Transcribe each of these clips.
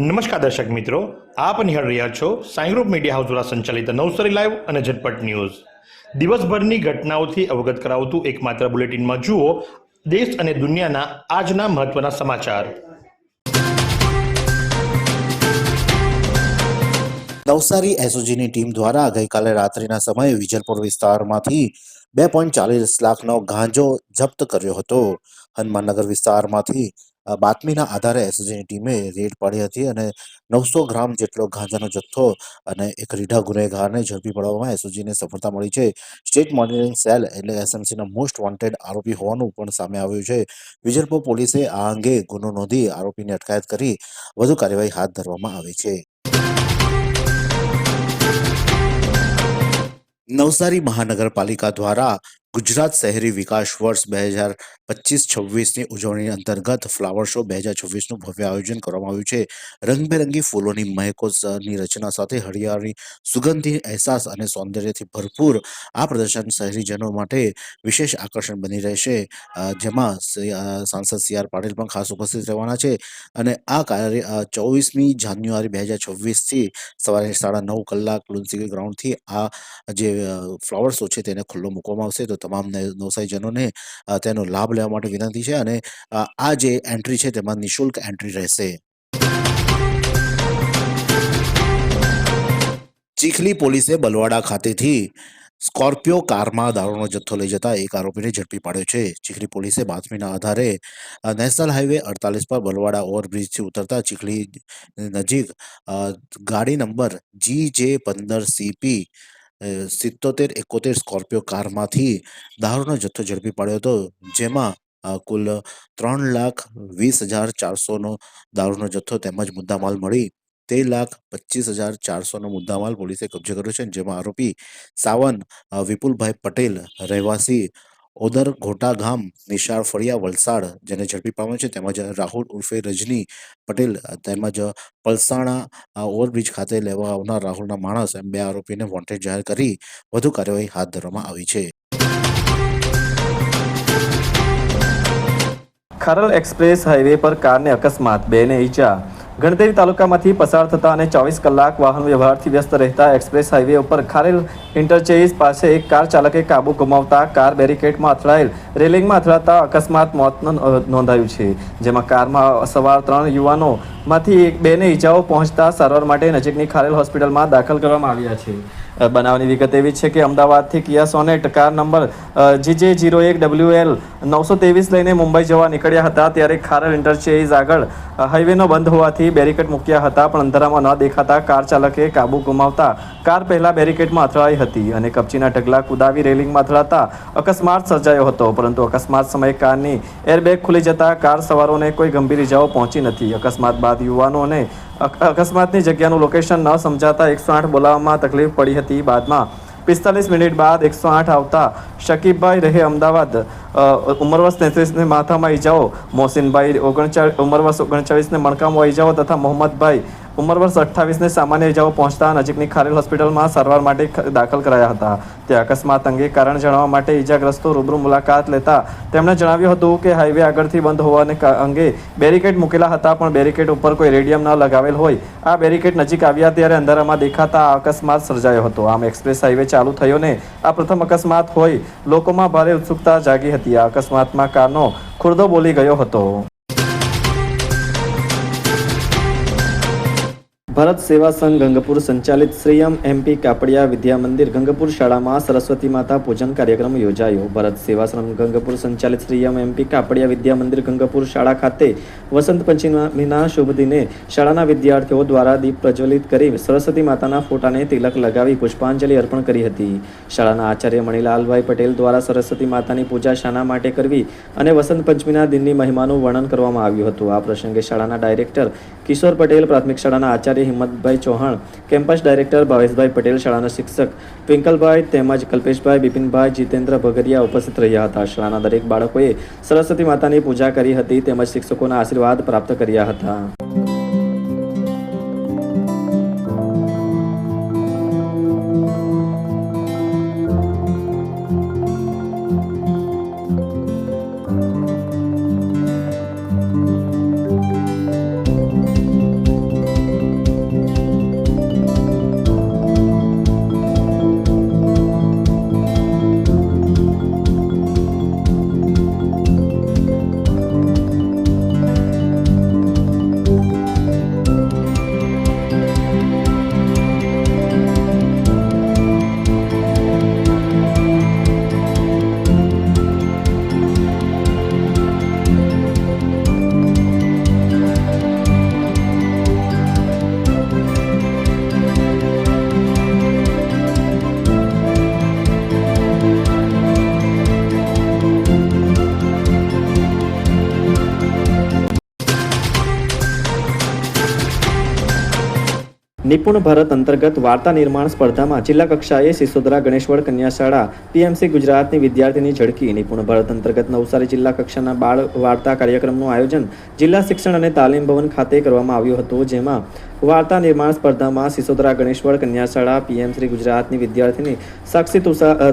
નમસ્કાર દર્શક મિત્રો, આપ નિહાળ રહ્યા છો સાઈ ગ્રુપ મીડિયા હાઉસ દ્વારા સંચાલિત નવસારી લાઈવ અને ઝટપટ ન્યૂઝ. દિવસભરની ઘટનાઓથી અવગત કરાવતું એકમાત્ર બુલેટિનમાં જુઓ દેશ અને દુનિયાના આજના મહત્વના સમાચાર. નવસારી એસઓજીની ટીમ દ્વારા ગઈકાલે રાત્રિના સમયે વિજલપુર વિસ્તારમાંથી બે પોઈન્ટ ચાલીસ લાખનો ગાંજો જપ્ત કર્યો હતો. હનુમાનનગર વિસ્તારમાંથી બાતમીના આધારે એસઓજીની ટીમે રેડ પાડી હતી અને નવસો ગ્રામ જેટલો ગાંજાનો જથ્થો અને એક રીઢા ગુનેગારને ઝડપી પાડવામાં એસઓજીને સફળતા મળી છે. સ્ટેટ મોનિટરિંગ સેલ એટલે એસએમસીના મોસ્ટ વોન્ટેડ આરોપી હોવાનું પણ સામે આવ્યું છે. વિજલપુર પોલીસે આ અંગે ગુનો નોંધી આરોપીની અટકાયત કરી વધુ કાર્યવાહી હાથ ધરવામાં આવી છે. નવસારી મહાનગરપાલિકા દ્વારા ગુજરાત શહેરી વિકાસ વર્ષ બે હજાર પચીસ છવ્વીસની ઉજવણી અંતર્ગત ફ્લાવર શો બે હજાર છવ્વીસનું ભવ્ય આયોજન કરવામાં આવ્યું છે. રંગબેરંગી ફૂલોની મહેકોની રચના સાથે હરિયાળી, સુગંધી, અહેસાસ અને સૌંદર્યથી ભરપૂર આ પ્રદર્શન શહેરીજનો માટે વિશેષ આકર્ષણ બની રહેશે. જેમાં સાંસદ સી આર પાટીલ પણ ખાસ ઉપસ્થિત રહેવાના છે અને આ કાર્ય ચોવીસમી જાન્યુઆરી બે હજાર છવ્વીસથી સવારે સાડા નવ કલાક લુન્સી ગ્રાઉન્ડથી આ જે ફ્લાવર શો છે તેને ખુલ્લો મૂકવામાં આવશે. તો તમામ નવ- નવસારીજનોને તેનો લાભ લેવા માટે વિનંતી છે અને આ જે એન્ટ્રી છે તેમાં નિઃશુલ્ક એન્ટ્રી રહેશે. ચીખલી પોલીસે બલવાડા ખાતેથી સ્કોર્પિયો કારમાં દારૂનો જથ્થો લઈ જતા એક આરોપીને ઝડપી પાડ્યો છે. ચીખલી પોલીસે બાતમીના આધારે નેશનલ હાઈવે અડતાલીસ પર બલવાડા ઓવરબ્રિજથી ઉતરતા ચીખલી નજીક ગાડી નંબર જી જે પંદર સીપી સિત્તોતેર એકોતેર સ્કોર્પિયો કારમાંથી દારૂનો જથ્થો ઝડપી પાડ્યો હતો, જેમાં કુલ ત્રણ લાખ વીસ હજાર ચારસોનો દારૂનો જથ્થો તેમજ મુદ્દામાલ મળી. તેર લાખ પચીસ હજાર ચારસોનો મુદ્દામાલ પોલીસે કબજે કર્યો છે, જેમાં આરોપી સાવન વિપુલભાઈ પટેલ, રહેવાસી ઓદર ઘોટા ગામ નિશાળ ફળિયા વલસાડ, જેને ઝડપી પામ્યો છે, તેમજ રાહુલ ઉર્ફે રજની પટેલ, તેમજ પલસાણા ઓવરબ્રિજ ખાતે લેવા આવનાર રાહુલના માણસ, એમ બે આરોપીને વોન્ટેડ જાહેર કરી વધુ કાર્યવાહી હાથ ધરવામાં આવી છે. ખરલ એક્સપ્રેસ હાઈવે પર કારને અકસ્માત, બેને ઈજા ગણદેવી તાલુકામાંથી પસાર થતા અને ચોવીસ કલાક વાહન વ્યવહારથી વ્યસ્ત રહેતા એક્સપ્રેસ હાઈવે ઉપર ખારેલ ઇન્ટરચેન્જ પાસે એક કાર ચાલકે કાબુ ગુમાવતા કાર બેરિકેડમાં અથડાયેલ રેલિંગમાં અથડાતા અકસ્માત મોત નોંધાયું છે. જેમાં કારમાં સવાર ત્રણ યુવાનોમાંથી એક બેને ઈજાઓ પહોંચતા સારવાર માટે નજીકની ખારેલ હોસ્પિટલમાં દાખલ કરવામાં આવ્યા છે. બનાવની વિગત એવી છે કે અમદાવાદથી Kia Sonet, car number G J એક, ડબલ્યુ એલ, નવસો ત્રેવીસ લઈને મુંબઈ જવા નીકળ્યા હતા ત્યારે ખારલ ઇન્ટરચેન્જ આગળ હાઈવેનો બંધ હોવાથી બેરિકેડ મૂક્યા હતા પણ અંધારામાં ન દેખાતા કાર ચાલકે કાબુ ગુમાવતા કાર પહેલાં બેરિકેડમાં અથડાઈ હતી અને કપચીના ઢગલા કુદાવી રેલિંગમાં અથડાતા અકસ્માત સર્જાયો હતો, પરંતુ અકસ્માત સમયે કારની એરબેગ ખુલી જતા કાર સવારોને કોઈ ગંભીર ઇજાઓ પહોંચી નથી. અકસ્માત બાદ યુવાનોને અકસ્માતની જગ્યાનું લોકેશન ન સમજાતા એકસો આઠ બોલાવવામાં તકલીફ પડી હતી બાદમાં. પિસ્તાલીસ મિનિટ બાદ એકસો આઠ આવતા શકીબભાઈ રહે અમદાવાદ. અ, વર્ષ તેત્રીસને માથામાં ઈજાઓ. મોહસિનભાઈ ઓગણચાળીસ ઉંમર વર્ષ ઓગણચાળીસને મણકામાં ઈજાઓ તથા મોહમ્મદભાઈ ઉંમર વર્ષ અઠ્ઠાવીસને સામાન્ય ઇજાઓ પહોંચતા નજીકની ખારેલ હોસ્પિટલમાં સારવાર માટે દાખલ કરાયા હતા. તે અકસ્માત અંગે કારણ જાણવા માટે ઇજાગ્રસ્તો રૂબરૂ મુલાકાત લેતા તેમણે જણાવ્યું હતું કે હાઈવે આગળથી બંધ હોવાને અંગે બેરિકેડ મૂકેલા હતા, પણ બેરિકેડ ઉપર કોઈ રેડિયમ ન લગાવેલ હોય. આ બેરિકેડ નજીક આવ્યા ત્યારે અંધારામાં દેખાતા અકસ્માત સર્જાયો હતો. આમ એક્સપ્રેસ હાઈવે ચાલુ થયો ને આ પ્રથમ અકસ્માત હોય, લોકોમાં ભારે ઉત્સુકતા જાગી હતી. આ અકસ્માતમાં કારનો ખુરદો બોલી ગયો હતો. ભરત સેવા સંઘ ગંગપુર સંચાલિત શ્રીયમ એમપી કાપડિયા વિદ્યા મંદિર ગંગપુર શાળામાં સરસ્વતી માતા પૂજન કાર્યક્રમ યોજાયો. ભરત સેવા સંઘ ગંગપુર સંચાલિત શ્રીયમ એમપી કાપડિયા વિદ્યા મંદિર ગંગપુર શાળા ખાતે વસંત પંચમીના શુભ દિને શાળાના વિદ્યાર્થીઓ દ્વારા દીપ પ્રજ્વલિત કરી સરસ્વતી માતાના ફોટાને તિલક લગાવી પુષ્પાંજલિ અર્પણ કરી હતી. શાળાના આચાર્ય મણિલાલભાઈ પટેલ દ્વારા સરસ્વતી માતાની પૂજા શાના માટે કરવી અને વસંત પંચમીના દિનની મહિમાનું વર્ણન કરવામાં આવ્યું હતું. આ પ્રસંગે શાળાના ડાયરેક્ટર કિશોર પટેલ પ્રાથમિક શાળાના આચાર્ય હિંમતભાઈ ચૌહાણ, કેમ્પસ ડાયરેક્ટર ભાવેશભાઈ પટેલ શાળાના શિક્ષક, ટ્વિંકલભાઈ તેમજ કલ્પેશભાઈ, બિપિનભાઈ, જીતેન્દ્ર ભગરિયા ઉપસ્થિત રહ્યા હતા. શાળાના દરેક બાળકોએ સરસ્વતી માતાની પૂજા કરી હતી, તેમજ શિક્ષકોના આશીર્વાદ પ્રાપ્ત કર્યા હતા. નિપુણ ભારત અંતર્ગત વાર્તા નિર્માણ સ્પર્ધામાં જિલ્લા કક્ષાએ સિસોદરા ગણેશવડ કન્યા શાળા પીએમસી ગુજરાતની વિદ્યાર્થીની ઝળકી. નિપુણ ભારત અંતર્ગત નવસારી જિલ્લા કક્ષાના બાળ વાર્તા કાર્યક્રમનું આયોજન જિલ્લા શિક્ષણ અને તાલીમ ભવન ખાતે કરવામાં આવ્યું હતું, જેમાં વાર્તા નિર્માણ સ્પર્ધામાં સિસોદરા ગણેશવડ કન્યા શાળા પીએમ શ્રી ગુજરાતની વિદ્યાર્થીની સાક્ષી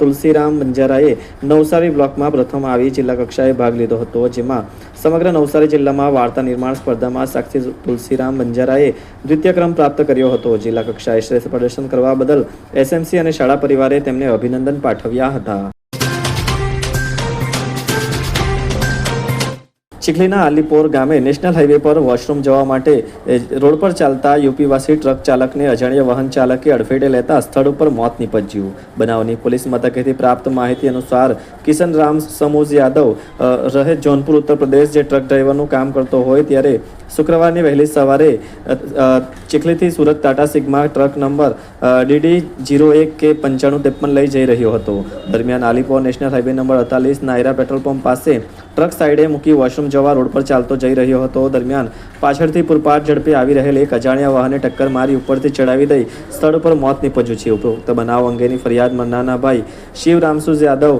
તુલસીરામ બંજારાએ નવસારી બ્લોકમાં પ્રથમ આવી જિલ્લા કક્ષાએ ભાગ લીધો હતો, જેમાં સમગ્ર નવસારી જિલ્લામાં વાર્તા નિર્માણ સ્પર્ધામાં સાક્ષી તુલસીરામ બંજારાએ દ્વિતીય ક્રમ પ્રાપ્ત કર્યો હતો. જિલ્લા કક્ષાએ શ્રેષ્ઠ પ્રદર્શન કરવા બદલ એસએમસી અને શાળા પરિવારે તેમને અભિનંદન પાઠવ્યા હતા. ચીખલીના આલીપોર ગામે નેશનલ હાઈવે પર વોશરૂમ જવા માટે રોડ પર ચાલતા યુપીવાસી ટ્રક ચાલકને અજાણ્યા વાહન ચાલકે અડફેટે લેતા સ્થળ ઉપર મોત નીપજ્યું. બનાવની પોલીસ મથકેથી પ્રાપ્ત માહિતી અનુસાર કિશન રામ સમૂઝ યાદવ રહે જોનપુર, ઉત્તર પ્રદેશ. જે ટ્રક ડ્રાઈવરનું કામ કરતો હોય ત્યારે શુક્રવારની વહેલી સવારે ચીખલીથી Surat Tata Sigma truck number DD zero એક કે પંચાણું ત્રેપન લઈ જઈ રહ્યો હતો. દરમિયાન આલીપોર નેશનલ હાઈવે નંબર અડતાલીસ નાયરા પેટ્રોલ પંપ પાસે ટ્રક સાઈડે મૂકી વોશરૂમ જવા રોડ પર ચાલતો જઈ રહ્યો હતો. દરમિયાન પાછળથી પૂરપાટ ઝડપે આવી રહેલ એક અજાણ્યા વાહને ટક્કર મારી ઉપરથી ચડાવી દઈ સ્થળ પર મોત નીપજ્યું છે. ઉપરોક્ત બનાવ અંગેની ફરિયાદ મન્નાના ભાઈ શિવ રામસુજ યાદવ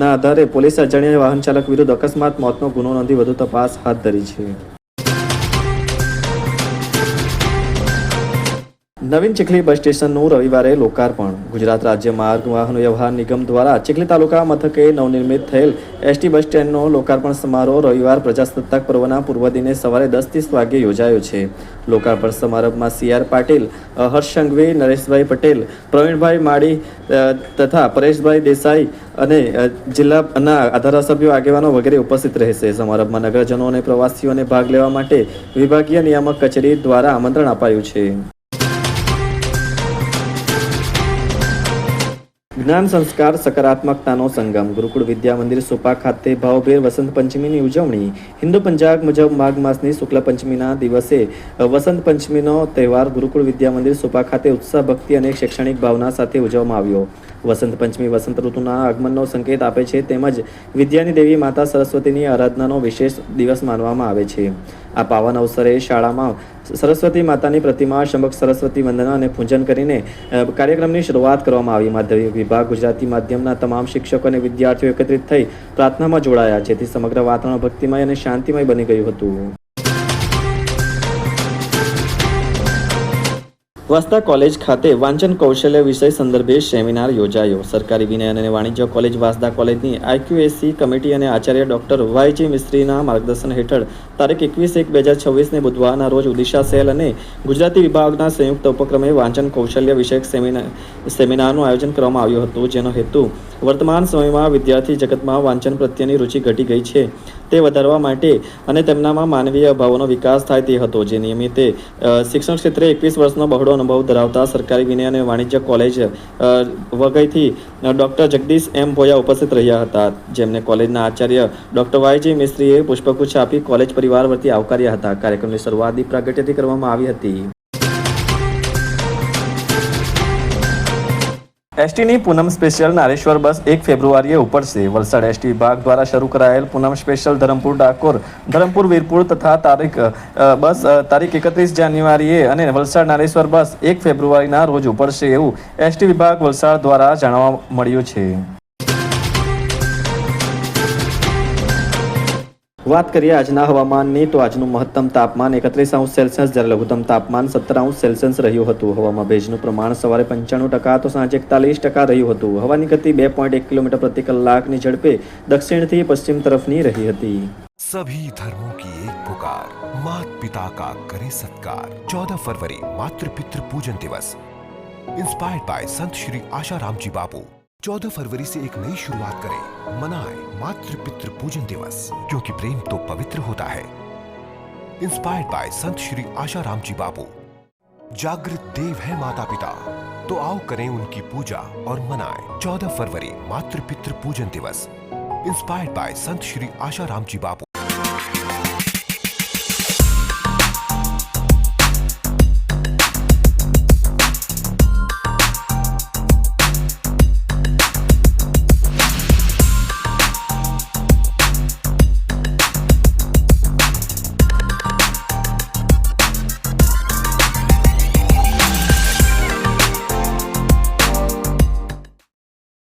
ના આધારે પોલીસે અજાણ્યા વાહન ચાલક વિરુદ્ધ અકસ્માત, મોતનો ગુનો નોંધી વધુ તપાસ હાથ ધરી છે. નવીન ચીખલી બસ સ્ટેશનનું રવિવારે લોકાર્પણ. ગુજરાત રાજ્ય માર્ગ વાહન વ્યવહાર નિગમ દ્વારા ચીખલી તાલુકા મથકે નવનિર્મિત થયેલ એસટી બસ સ્ટેન્ડનો લોકાર્પણ સમારોહ રવિવાર પ્રજાસત્તાક પર્વના પૂર્વ દિને સવારે દસ ત્રીસ વાગ્યે યોજાયો છે. લોકાર્પણ સમારંભમાં સી આર પાટીલ હર્ષ સંઘવી, નરેશભાઈ પટેલ, પ્રવીણભાઈ માળી તથા પરેશભાઈ દેસાઈ અને જિલ્લાના ધારાસભ્યો આગેવાનો વગેરે ઉપસ્થિત રહેશે. સમારંભમાં નગરજનો અને પ્રવાસીઓને ભાગ લેવા માટે વિભાગીય નિયામક કચેરી દ્વારા આમંત્રણ અપાયું છે. જ્ઞાન સંસ્કાર સકારાત્મકતાનો સંગમ. ગુરુકુળ વિદ્યા મંદિર સુપા ખાતે ભાવભેર વસંત પંચમીની ઉજવણી. હિન્દુ પંચાગ મુજબ માઘ માસની શુક્લ પંચમીના દિવસે વસંત પંચમીનો તહેવાર ગુરુકુળ વિદ્યા મંદિર સુપા ખાતે ઉત્સાહ, ભક્તિ અને શૈક્ષણિક ભાવના સાથે ઉજવવામાં આવ્યો. વસંત પંચમી વસંત ઋતુના આગમનનો સંકેત આપે છે, તેમજ વિદ્યાની દેવી માતા સરસ્વતીની આરાધનાનો વિશેષ દિવસ માનવામાં આવે છે. આ પાવન અવસરે શાળામાં સરસ્વતી માતાની પ્રતિમા સમક્ષ સરસ્વતી વંદના અને પૂજન કરીને કાર્યક્રમની શરૂઆત કરવામાં આવી. માધ્યમિક વિભાગ, ગુજરાતી માધ્યમના તમામ શિક્ષકો અને વિદ્યાર્થીઓ એકત્રિત થઈ પ્રાર્થનામાં જોડાયા, જેથી સમગ્ર વાતાવરણ ભક્તિમય અને શાંતિમય બની ગયું હતું. વસ્તા કોલેજ ખાતે વાંચન કૌશલ્ય વિષય સંદર્ભે સેમિનાર યોજાયો. સરકારી વિનય અને વાણિજ્ય કોલેજ વાસદા કોલેજની આઈક્યુએસસી કમિટી અને આચાર્ય ડોક્ટર વાયજી મિસ્ત્રીના માર્ગદર્શન હેઠળ તારીખ એકવીસ એક બે હજાર છવ્વીસને બુધવારના રોજ ઓડિશા સેલ અને ગુજરાતી વિભાગના સંયુક્ત ઉપક્રમે વાંચન કૌશલ્ય વિષયક સેમિનાર સેમિનારનું આયોજન કરવામાં આવ્યું હતું. જેનો હેતુ વર્તમાન સમયમાં વિદ્યાર્થી જગતમાં વાંચન પ્રત્યેની રુચિ ઘટી ગઈ છે. તે વધારવા માટે અને તેમનામાં માનવીય ભાવોનો વિકાસ થાય તે હતો. જે નિયમિતે શિક્ષણ ક્ષેત્રે એકવીસ વર્ષનો બહોળો અનુભવ ધરાવતા સરકારી વિનય અને વાણિજ્ય કોલેજ વઘઈથી ડૉક્ટર જગદીશ એમ ભોયા ઉપસ્થિત રહ્યા હતા. જેમને કોલેજના આચાર્ય ડૉક્ટર વાયજી મિસ્ત્રીએ પુષ્પગુચ્છ આપી કોલેજ પરિવાર વતી આવકાર્યા હતા. કાર્યક્રમની શરૂઆત દીપ પ્રાગટ્યથી કરવામાં આવી હતી. એસટીની પૂનમ સ્પેશિયલ નારેશ્વર બસ એક ફેબ્રુઆરીએ ઉપડશે. વલસાડ એસટી વિભાગ દ્વારા શરૂ કરાયેલ પૂનમ સ્પેશિયલ ધરમપુર ડાકોર, ધરમપુર વીરપુર તથા તારીખ બસ તારીખ એકત્રીસ જાન્યુઆરીએ અને વલસાડ નારેશ્વર બસ એક ફેબ્રુઆરીના રોજ ઉપડશે એવું એસટી વિભાગ વલસાડ દ્વારા જાણવા મળ્યું છે. વાત કરીએ આજના હવામાનની તો આજનું મહત્તમ તાપમાન એકત્રીસ અંશ સેલ્સિયસ જ્યારે લઘુત્તમ તાપમાન સત્તર અંશ સેલ્સિયસ રહ્યું હતું હવામાં ભેજનું પ્રમાણ સવારે પંચાણું ટકા તો સાંજે એકતાલીસ ટકા રહ્યું હતું હવાની ગતિ બે પોઈન્ટ એક કિલોમીટર પ્રતિ કલાકની ઝડપે દક્ષિણથી પશ્ચિમ તરફની રહી હતી सभी धर्मों की एक पुकार मात पिता का करे सत्कार चौदह फरवरी मातृ पितृ पूजन दिवस इंस्पायर्ड बाय संत श्री आशा राम जी बापू चौदह फरवरी से एक नई शुरुआत करें। मनाएँ मातृ पितृ पूजन दिवस, क्योंकि प्रेम तो पवित्र होता है। इंस्पायर्ड बाय संत श्री आशा राम जी बाबू जागृत देव है माता पिता तो आओ करें उनकी पूजा और मनाएँ चौदह फरवरी मातृ पितृ पूजन दिवस। Inspired by Sant Shri Asha Ram ji Bapu.